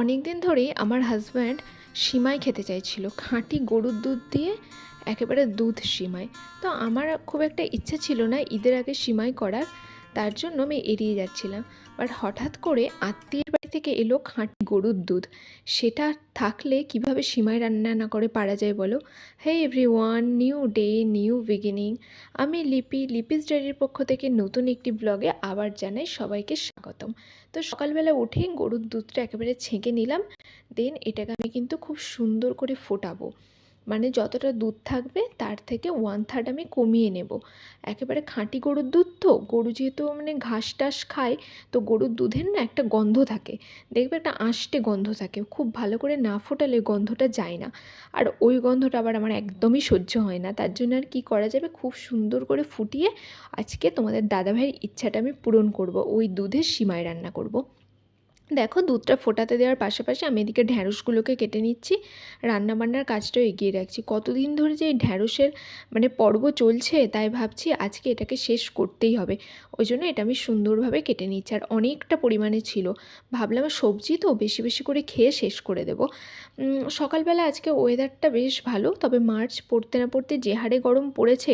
অনেক দিন ধরেই আমার হাজব্যান্ড সিমাই খেতে চাইছিল। খাঁটি গরুর দুধ দিয়ে একেবারে দুধ সিমাই। তো আমার খুব একটা ইচ্ছা ছিল না ঈদের আগে সিমাই করার, তার জন্য আমি এড়িয়ে যাচ্ছিলাম। বাট হঠাৎ করে আত্মীয়ের বাড়ি থেকে এলো খাঁটি গরুর দুধ। সেটা থাকলে কীভাবে সিমাই রান্না না করে পারা যায় বলো? Hey everyone new day new beginning আমি লিপি, লিপিস ডায়েরির পক্ষ থেকে নতুন একটি ব্লগে আবার জানাই সবাইকে স্বাগতম। তো সকালবেলা উঠে গরুর দুধটা একেবারে ছেঁকে নিলাম দেন এটাকে আমি কিন্তু খুব সুন্দর করে ফোটাবো। মানে যতটা দুধ থাকবে, তার থেকে ওয়ান থার্ড আমি কমিয়ে নেব। একেবারে খাঁটি গরুর দুধ তো, গরু যেহেতু মানে ঘাস টাস খায়, তো গরুর দুধের না একটা গন্ধ থাকে। দেখবে একটা আঁশটে গন্ধ থাকে, খুব ভালো করে না ফোটালে গন্ধটা যায় না। আর ওই গন্ধটা আবার আমার একদমই সহ্য হয় না, তার জন্য আর কি করা যাবে? খুব সুন্দর করে ফুটিয়ে আজকে তোমাদের দাদাভাইয়ের ইচ্ছাটা আমি পূরণ করব, ওই দুধের সিমাই রান্না করব। দেখো দুধটা ফোটাতে দেওয়ার পাশাপাশি আমি এদিকে ঢ্যাঁড়সগুলোকে কেটে নিচ্ছি। রান্নাবান্নার কাজটাও এগিয়ে রাখছি। কতদিন ধরে যে এই ঢ্যাঁড়সের মানে পর্ব চলছে তাই ভাবছি আজকে এটাকে শেষ করতেই হবে। ওই জন্য এটা আমি সুন্দরভাবে কেটে নিচ্ছি। আর অনেকটা পরিমাণে ছিল। ভাবলাম সবজি তো বেশি বেশি করে খেয়ে শেষ করে দেব। সকালবেলা আজকে ওয়েদারটা বেশ ভালো, তবে মার্চ পড়তে না পড়তে যে হারে গরম পড়েছে,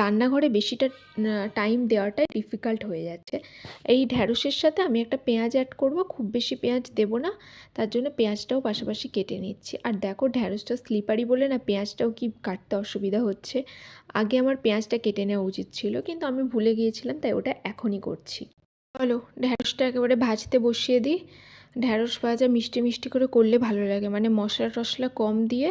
রান্নাঘরে বেশিটা টাইম দেওয়াটাই ডিফিকাল্ট হয়ে যাচ্ছে। এই ঢ্যাঁড়সের সাথে আমি একটা পেঁয়াজ অ্যাড করব, খুব বেশি পেঁয়াজ দেব না, তার জন্য পেঁয়াজটাও পাশাপাশি কেটে নিচ্ছি। আর দেখো ঢ্যাঁড়সটা স্লিপারি বলে না, পেঁয়াজটাও কি কাটতে অসুবিধা হচ্ছে। আগে আমার পেঁয়াজটা কেটে নেওয়া উচিত ছিল, কিন্তু আমি ভুলে গিয়েছিলাম, তাই ওটা এখনই করছি। চলো ঢ্যাঁড়সটা একেবারে ভাজতে বসিয়ে দিই। ঢ্যাঁড়স ভাজা মিষ্টি মিষ্টি করে করলে ভালো লাগে। মানে মশলা টশলা কম দিয়ে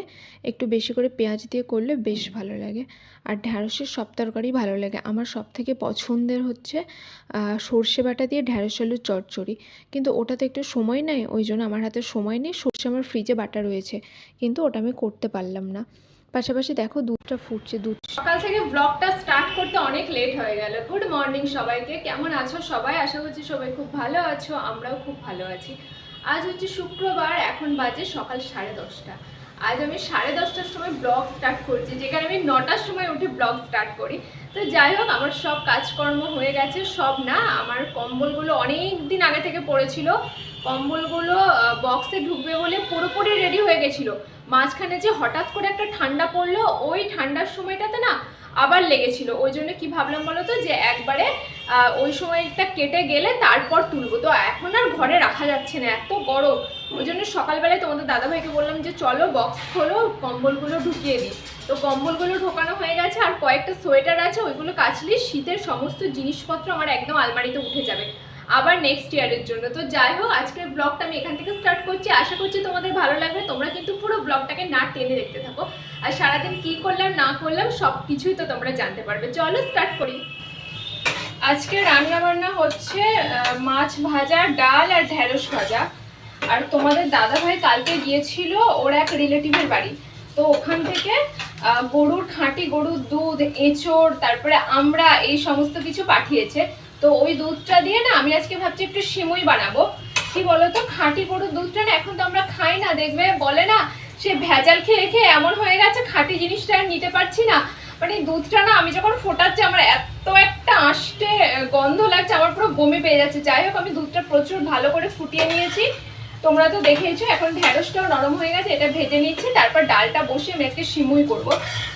একটু বেশি করে পেঁয়াজ দিয়ে করলে বেশ ভালো লাগে। আর ঢ্যাঁড়সের সব তরকারি ভালো লাগে। আমার সব থেকে পছন্দের হচ্ছে সর্ষে বাটা দিয়ে ঢ্যাঁড়স আলুর চচ্চড়ি কিন্তু ওটাতে একটু সময় নেয়, ওই জন্য আমার হাতে সময় নেই। সর্ষে আমার ফ্রিজে বাটা রয়েছে, কিন্তু ওটা আমি করতে পারলাম না। পাশাপাশি দেখো দুধটা ফুটছে, দুধ সকাল থেকে ব্লগটা স্টার্ট করতে অনেক লেট হয়ে গেল। গুড মর্নিং সবাইকে। কেমন আছো সবাই? আশা করছি সবাই খুব ভালো আছো, আমরাও খুব ভালো আছি। আজ হচ্ছে শুক্রবার, এখন বাজে সকাল সাড়ে দশটা। আজ আমি সাড়ে দশটার সময় ব্লগ স্টার্ট করছি, যেখানে আমি নটার সময় উঠে ব্লগ স্টার্ট করি। তো যাই হোক, আমার সব কাজকর্ম হয়ে গেছে, সব না, আমার কম্বলগুলো অনেক দিন আগে থেকে পড়েছিল। কম্বলগুলো বক্সে ঢুকবে বলে পুরোপুরি রেডি হয়ে গেছিল। মাঝখানে যে হঠাৎ করে একটা ঠান্ডা পড়ল, ওই ঠান্ডার সময়টাতে না আবার লেগেছিল। ওই জন্য কি ভাবলাম বলো তো যে একবারে ওই সময়টা কেটে গেলে তারপর তুলবো। তো এখন আর ঘরে রাখা যাচ্ছে না, এত গরম। ওই জন্য সকালবেলায় তোমাদের দাদাভাইকে বললাম যে চলো বক্স খোলো, কম্বলগুলো ঢুকিয়ে দিই। তো কম্বলগুলো ঢোকানো হয়ে গেছে আর কয়েকটা সোয়েটার আছে, ওইগুলো কাচলে শীতের সমস্ত জিনিসপত্র আমার একদম আলমারিতে উঠে যাবে। আবার নেক্সট ইয়ারের জন্য। তো যাই হোক, আজকের ব্লগটা আমি এখান থেকে স্টার্ট করছি। আশা করছি তোমাদের ভালো লাগবে। তোমরা কিন্তু পুরো ব্লগটাকে না টেনে দেখতে থাকো। আর সারাদিন কি করলাম, না করলাম সব কিছুই তো তোমরা জানতে পারবে। চলো স্টার্ট করি। আজকে রান্না বান্না হচ্ছে মাছ ভাজা, ডাল আর ঢেঁড়স ভাজা। আর তোমাদের দাদা ভাই কালকে গিয়েছিল ওর এক রিলেটিভের বাড়ি। তো ওখান থেকে গরুর খাঁটি গরুর দুধ, এঁচড়, তারপরে আমরা এই সমস্ত কিছু পাঠিয়েছে। তো ওই দুধটা দিয়ে না আমি আজকে ভাবছি একটু সিমুই বানাবো। কি বলতো? খাঁটি গরুর দুধটা না এখন তো আমরা খাই না, দেখবে বলে না সে ভেজাল খেয়ে খেয়ে এমন হয়ে গেছে, খাঁটি জিনিসটা আর নিতে পারছি না। মানে দুধটা না, আমি যখন ফোটাচ্ছি, আমার এত একটা আষ্টে গন্ধ লাগছে, আমার পুরো বমি পেয়ে যাচ্ছে। যাই হোক, আমি দুধটা প্রচুর ভালো করে ফুটিয়ে নিয়েছি। তোমরা তো দেখেইছো, এখন ঢ্যাঁড়সটাও নরম হয়ে গেছে, এটা ভেজে নিচ্ছি, তারপর ডালটা বসে আমি আজকে সিমুই করব।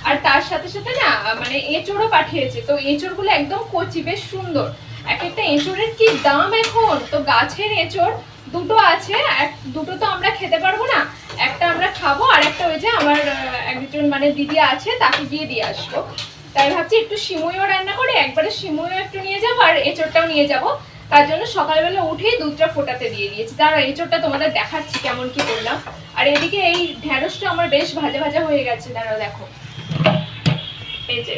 আর তার সাথে সাথে না মানে এঁচড়ও পাঠিয়েছে, তো এঁচড়গুলো একদম কচি, বেশ সুন্দর। এক একটা এঁচড়ের কি দাম এখন? তো গাছের এঁচড় দুটো আছে, এক দুটো তো আমরা খেতে পারব না। একটা আমরা খাব, আর একটা ওই যে আমার একজন মানে দিদি আছে, তাকে গিয়ে দিয়ে আসব। তাই ভাবছি একটু সিমুইও রান্না করে, একবারে সিমুইও একটু নিয়ে যাব, আর এঁচড়টাও নিয়ে যাব। তার জন্য সকালবেলা উঠেই দুধটা ফোটাতে দিয়ে দিয়েছি। তার এঁচড়টা তোমাদের দেখাচ্ছি কেমন কি করলাম। আর এদিকে এই ঢ্যাঁড়সটা আমার বেশ ভাজা ভাজা হয়ে গেছে, দাঁড়াও দেখো। এই যে,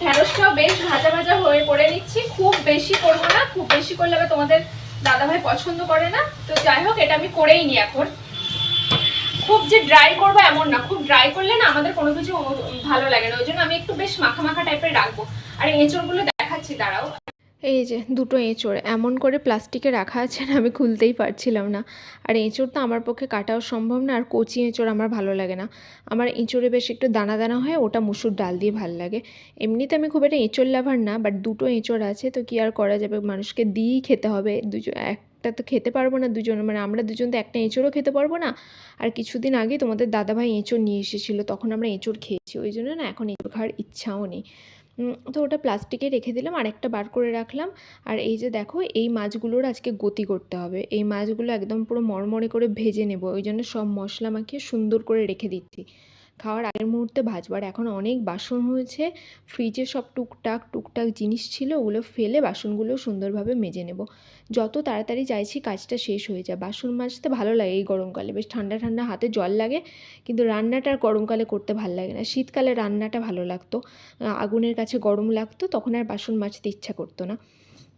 ঢ্যাঁড়সটাও বেশ ভাজা ভাজা হয়ে করে নিচ্ছি। খুব বেশি করব না, খুব বেশি করলে আবার তোমাদের দাদাভাই পছন্দ করে না। তো যাই হোক, এটা আমি করেই নি এখন। খুব যে ড্রাই করব এমন না। খুব ড্রাই করলে না আমাদের কোনো কিছু ভালো লাগে না। ওই জন্য আমি একটু বেশ মাখা মাখা টাইপের রাখব। আর এঁচড়গুলো দেখাচ্ছি, দাঁড়াও। এই যে দুটো এঁচড়, এমন করে প্লাস্টিকে রাখা আছে না, আমি খুলতেই পারছিলাম না। আর এঁচড় তো আমার পক্ষে কাটাও সম্ভব না, আর কচি এঁচড় আমার ভালো লাগে না। আমার এঁচড়ে বেশ একটু দানা দানা হয়, ওটা মুসুর ডাল দিয়ে ভালো লাগে। এমনিতে আমি খুব একটা এঁচড় লাভার না বাট দুটো এঁচড় আছে, তো কি আর করা যাবে? মানুষকে দিয়েই খেতে হবে। দুজন একটা একটা তো খেতে পারব না দুজন মানে আমরা দুজন তো একটা এঁচড়ও খেতে পারব না। আর কিছুদিন আগে তোমাদের দাদাভাই এঁচড় নিয়ে এসেছিল, তখন আমরা এঁচড় খেয়েছি, ওই জন্য না এখন এঁচড় খাওয়ার ইচ্ছাও নেই। তো ওটা প্লাস্টিকে রেখে দিলাম আর একটা বার করে রাখলাম। আর এই যে দেখো, এই মাছগুলোর আজকে গতি করতে হবে। এই মাছগুলো একদম পুরো মরমরে করে ভেজে নেব, ওই জন্য সব মশলা মাখিয়ে সুন্দর করে রেখে দিচ্ছি। খাওয়ার আগের মুহূর্তে ভাজবার। এখন অনেক বাসন হয়েছে ফ্রিজে সব টুকটাক টুকটাক জিনিস ছিল, ওগুলো ফেলে বাসনগুলো সুন্দরভাবে মেজে নেব। যত তাড়াতাড়ি চাইছি কাজটা শেষ হয়ে যায়। বাসন মাজতে ভালো লাগে এই গরমকালে, বেশ ঠান্ডা ঠান্ডা হাতে জল লাগে, কিন্তু রান্নাটা আর গরমকালে করতে ভালো লাগে না। শীতকালে রান্নাটা ভালো লাগতো আগুনের কাছে গরম লাগতো, তখন আর বাসন মাজতে ইচ্ছা করতো না।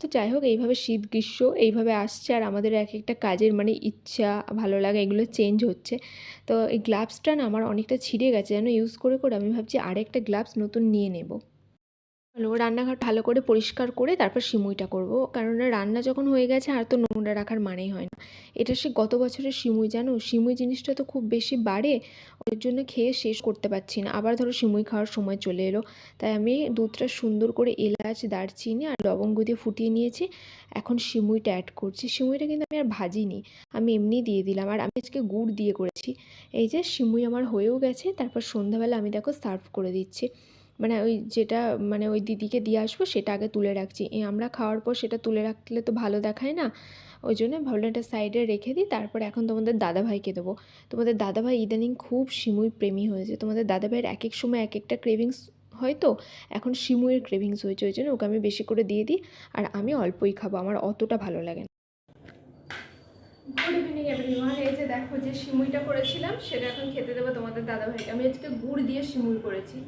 তো যাই হোক এইভাবে শীত, গ্রীষ্ম এইভাবে আসছে আর আমাদের এক একটা কাজের মানে ইচ্ছা, ভালো লাগা এগুলো চেঞ্জ হচ্ছে। তো এই গ্লাভসটা না আমার অনেকটা ছিঁড়ে গেছে, যেন ইউজ করে করে আমি ভাবছি আরেকটা গ্লাভস নতুন নিয়ে নেব। হলো রান্নাঘর ভালো করে পরিষ্কার করে তারপর সিমুইটা করব। কারণ রান্না যখন হয়ে গেছে আর তো নোংরা রাখার মানেই হয় না। এটা সে গত বছরের সিমুই, জানো? সিমুই জিনিসটা তো খুব বেশি বাড়ে ওর জন্য খেয়ে শেষ করতে পারছি না। আবার ধরো সিমুই খাওয়ার সময় চলে এলো। তাই আমি দুধটা সুন্দর করে এলাচ, দারচিনি আর লবঙ্গ দিয়ে ফুটিয়ে নিয়েছি। এখন সিমুইটা অ্যাড করছি। সিমুইটা কিন্তু আমি আর ভাজিনি। আমি এমনি দিয়ে দিলাম। আর আমি আজকে গুড় দিয়ে করেছি। এই যে সিমুই আমার হয়েও গেছে। তারপর সন্ধ্যাবেলা আমি দেখো সার্ভ করে দিচ্ছি। মানে ওই যেটা মানে ওই দিদিকে দিয়ে আসব সেটা আগে তুলে রাখছি। আমরা খাওয়ার পর সেটা তুলে রাখলে তো ভালো দেখায় না? ওই জন্য ভাবলাম এটা সাইডে রেখে দিই, তারপর এখন তোমাদের দাদাভাইকে দেবো। তোমাদের দাদাভাই ইদানিং খুব সিমুই প্রেমী হয়েছে। তোমাদের দাদাভাইয়ের এক এক সময় এক একটা ক্রেভিংস হয়তো এখন সিমুইয়ের ক্রেভিংস হয়েছে। ওই জন্য ওকে আমি বেশি করে দিয়ে দিই আর আমি অল্পই খাব, আমার অতটা ভালো লাগে না। গুড ইভিনিং এভরিওয়ান এই যে দেখো যে সিমুইটা করেছিলাম, সেটা এখন খেতে দেবো তোমাদের দাদাভাইকে। আমি আজকে গুড় দিয়ে সিমুই করেছি।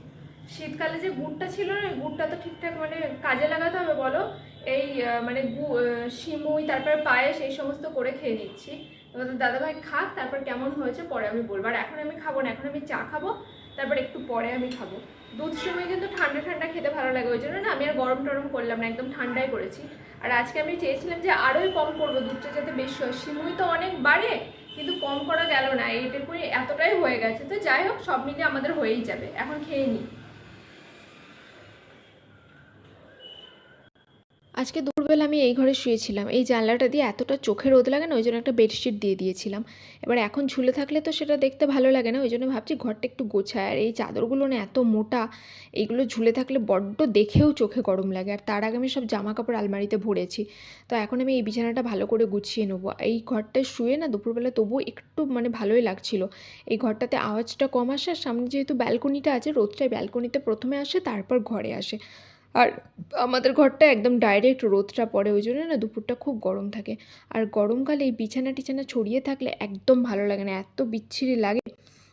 শীতকালে যে গুড়টা ছিল না গুড়টা তো ঠিকঠাক মানে কাজে লাগাতে হবে বলো। এই মানে গু- সিমুই, তারপর পায়েস, এই সমস্ত করে খেয়ে নিচ্ছি। তোমাদের দাদাভাই, খাক, তারপর কেমন হয়েছে পরে আমি বলব। আর এখন আমি খাব না, এখন আমি চা খাব, তারপর একটু পরে আমি খাব। দুধ সময় কিন্তু ঠান্ডা ঠান্ডা খেতে ভালো লাগে, ওই জন্য না আমি আর গরম টরম করলাম না, একদম ঠান্ডাই করেছি। আর আজকে আমি চেয়েছিলাম যে আরোই কম করব দুধটা যাতে বেশি হয়। সিমুই তো অনেক বাড়ে, কিন্তু কম করা গেল না, এইটুকুই এতটাই হয়ে গেছে। তো যাই হোক, সব মিলিয়ে আমাদের হয়েই যাবে, এখন খেয়ে নিই। আজকে দুপুরবেলা আমি এই ঘরে শুয়েছিলাম। এই জানলাটা দিয়ে এতটা চোখে রোদ লাগে না, ওই জন্য একটা বেডশিট দিয়ে দিয়েছিলাম। এবার এখন ঝুলে থাকলে তো সেটা দেখতে ভালো লাগে না, ওই জন্য ভাবছি ঘরটা একটু গোছায় আর এই চাদরগুলো না এত মোটা, এইগুলো ঝুলে থাকলে বড্ড দেখেও চোখে গরম লাগে। আর তার আগে আমি সব জামা কাপড় আলমারিতে ভরেছি। তো এখন আমি এই বিছানাটা ভালো করে গুছিয়ে নেব। এই ঘরটায় শুয়ে না দুপুরবেলা তবুও একটু মানে ভালোই লাগছিল। এই ঘরটাতে আওয়াজটা কম আসে, আর সামনে যেহেতু ব্যালকনিটা আছে, রোদটাই ব্যালকনিতে প্রথমে আসে, তারপর ঘরে আসে। আর আমাদের ঘরটা একদম ডাইরেক্ট রোদটা পড়ে, ওই জন্য না দুপুরটা খুব গরম থাকে। আর গরমকালে এই বিছানা টিছানা ছড়িয়ে থাকলে একদম ভালো লাগে না, এত বিচ্ছিরি লাগে।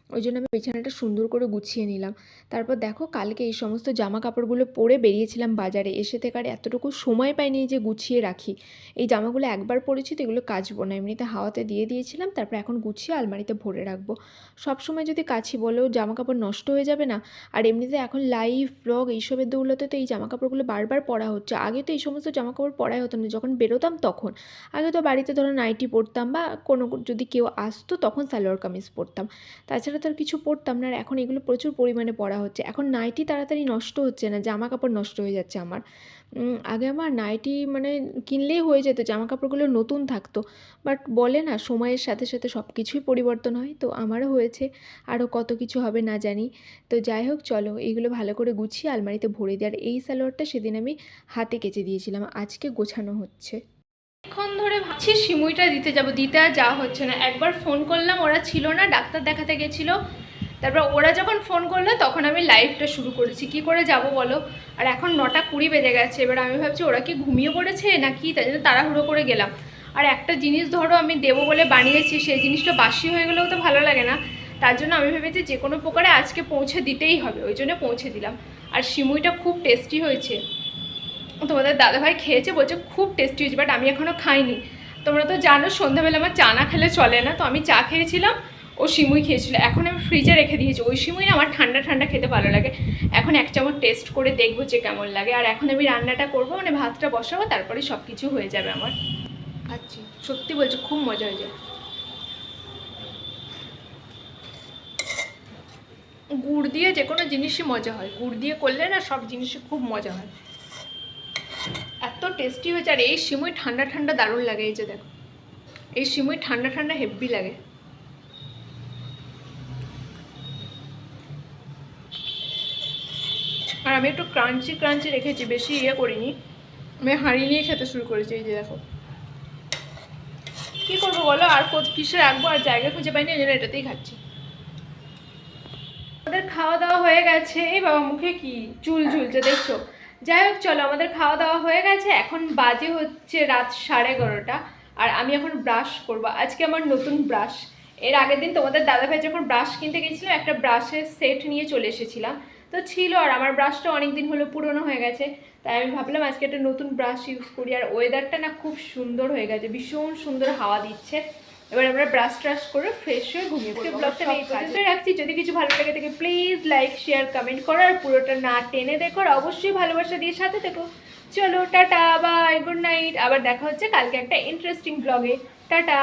ওই জন্য আমি বিছানাটা সুন্দর করে গুছিয়ে নিলাম। তারপর দেখো কালকে এই সমস্ত জামা কাপড়গুলো পরে বেরিয়েছিলাম বাজারে। এসে থেকে আর এতটুকু সময় পাইনি যে গুছিয়ে রাখি। এই জামাগুলো একবার পরেছি তো এগুলো কাচবো না। এমনিতে হাওয়াতে দিয়ে দিয়েছিলাম, তারপর এখন গুছিয়ে আলমারিতে ভরে রাখব। সব সময় যদি কাছি বলেও জামা কাপড় নষ্ট হয়ে যাবে না। আর এমনিতে এখন লাইভ ব্লগ এইসবের দৌলতে তো এই জামা কাপড়গুলো বারবার পরা হচ্ছে। আগে তো এই সমস্ত জামা কাপড় পরাই হতো না। যখন বেরোতাম তখন। আগে তো বাড়িতে ধরো নাইটি পরতাম বা কোনো যদি কেউ আসতো তখন সালোয়ার কামিজ পরতাম। তাছাড়া তো আর কিছু পরতাম না, আর এখন এগুলো প্রচুর পরিমাণে পরা হচ্ছে। এখন নাইটি তাড়াতাড়ি নষ্ট হচ্ছে না জামা কাপড় নষ্ট হয়ে যাচ্ছে আমার। আগে আমার নাইটি মানে কিনলেই হয়ে যেত জামা কাপড়গুলো নতুন থাকতো। বাট বলে না, সময়ের সাথে সাথে সব কিছুই পরিবর্তন হয়, তো আমারও হয়েছে। আরও কত কিছু হবে না জানি। তো যাই হোক, চলো এইগুলো ভালো করে গুছিয়ে আলমারিতে ভরে দিই। আর এই সালোয়ারটা সেদিন আমি হাতে কেচে দিয়েছিলাম, আজকে গোছানো হচ্ছে। এখন ধরে ভাবছি সিমুইটা দিতে যাব, দিতে আর যাওয়া হচ্ছে না। একবার ফোন করলাম, ওরা ছিল না, ডাক্তার দেখাতে গেছিল। তারপর ওরা যখন ফোন করল, তখন আমি লাইভটা শুরু করেছি। কি করে যাব বলো? আর এখন নটা কুড়ি বেজে গেছে, এবার আমি ভাবছি ওরা কি ঘুমিয়ে পড়েছে নাকি তাই জন্য তাড়াহুড়ো করে গেলাম। আর একটা জিনিস ধরো, আমি দেবো বলে বানিয়েছি, সেই জিনিসটা বাসি হয়ে গেলেও তো ভালো লাগে না। তার জন্য আমি ভেবেছি যে কোনো প্রকারে আজকে পৌঁছে দিতেই হবে, ওই জন্য পৌঁছে দিলাম। আর সিমুইটা খুব টেস্টি হয়েছে। তোমাদের দাদাভাই খেয়েছে, বলছে খুব টেস্টি হয়েছে বাট আমি এখনও খাইনি। তোমরা তো জানো, সন্ধ্যাবেলা আমার চা না খেলে চলে না, তো আমি চা খেয়েছিলাম, ও সিমুই খেয়েছিল। এখন আমি ফ্রিজে রেখে দিয়েছি। ওই সিমুই না আমার ঠান্ডা ঠান্ডা খেতে ভালো লাগে। এখন এক চামচ টেস্ট করে দেখব যে কেমন লাগে। আর এখন আমি রান্নাটা করব মানে ভাতটা বসাবো, তারপরে সব কিছু হয়ে যাবে আমার। আচ্ছা সত্যি বলছি, খুব মজা হয়ে যায় গুড় দিয়ে যে কোনো জিনিসই মজা হয়। গুড় দিয়ে করলে না সব জিনিসই খুব মজা হয়। এত টেস্টি হয়েছে আর এই সিমুই ঠান্ডা ঠান্ডা দারুণ লাগে, এই যে দেখো। এই সিমুই ঠান্ডা ঠান্ডা হেভি লাগে। আর আমি একটু ক্রাঞ্চি ক্রাঞ্চি রেখেছি, বেশি ইয়ে করিনি। আমি হাঁড়ি নিয়ে খেতে শুরু করেছি, এই যে দেখো। কি করব বলো? আর কিসে রাখব? আর জায়গা খুঁজে পাইনি ওই জন্য এটাতেই খাচ্ছি। আমাদের খাওয়া দাওয়া হয়ে গেছে। এই বাবা, মুখে কি? চুল ঝুলছে দেখছ। যাই হোক, চলো, আমাদের খাওয়া দাওয়া হয়ে গেছে। এখন বাজে হচ্ছে রাত সাড়ে এগারোটা। আর আমি এখন ব্রাশ করব। আজকে আমার নতুন ব্রাশ এর আগের দিন তোমাদের দাদা দাদাভাই যখন ব্রাশ কিনতে গেছিলাম একটা ব্রাশের সেট নিয়ে চলে এসেছিলাম। তো ছিল, আর আমার ব্রাশটা অনেক দিন হলো পুরনো হয়ে গেছে। তাই আমি ভাবলাম, আজকে একটা নতুন ব্রাশ ইউজ করি। আর ওয়েদারটা না খুব সুন্দর হয়ে গেছে। ভীষণ সুন্দর হাওয়া দিচ্ছে। এবার আমরা ব্রাশ ট্রাশ করে ফ্রেশ হয়ে ঘুমিয়ে পড়ি ব্লগটা এই পর্যন্ত রাখছি। যদি কিছু ভালো লাগে থাকে প্লিজ লাইক শেয়ার কমেন্ট করো। আর পুরোটা না টেনে দেখো আর অবশ্যই ভালোবাসা দিয়ে সাথে থেকো। চলো টাটা বাই গুড নাইট আবার দেখা হচ্ছে কালকে একটা ইন্টারেস্টিং ব্লগে টাটা।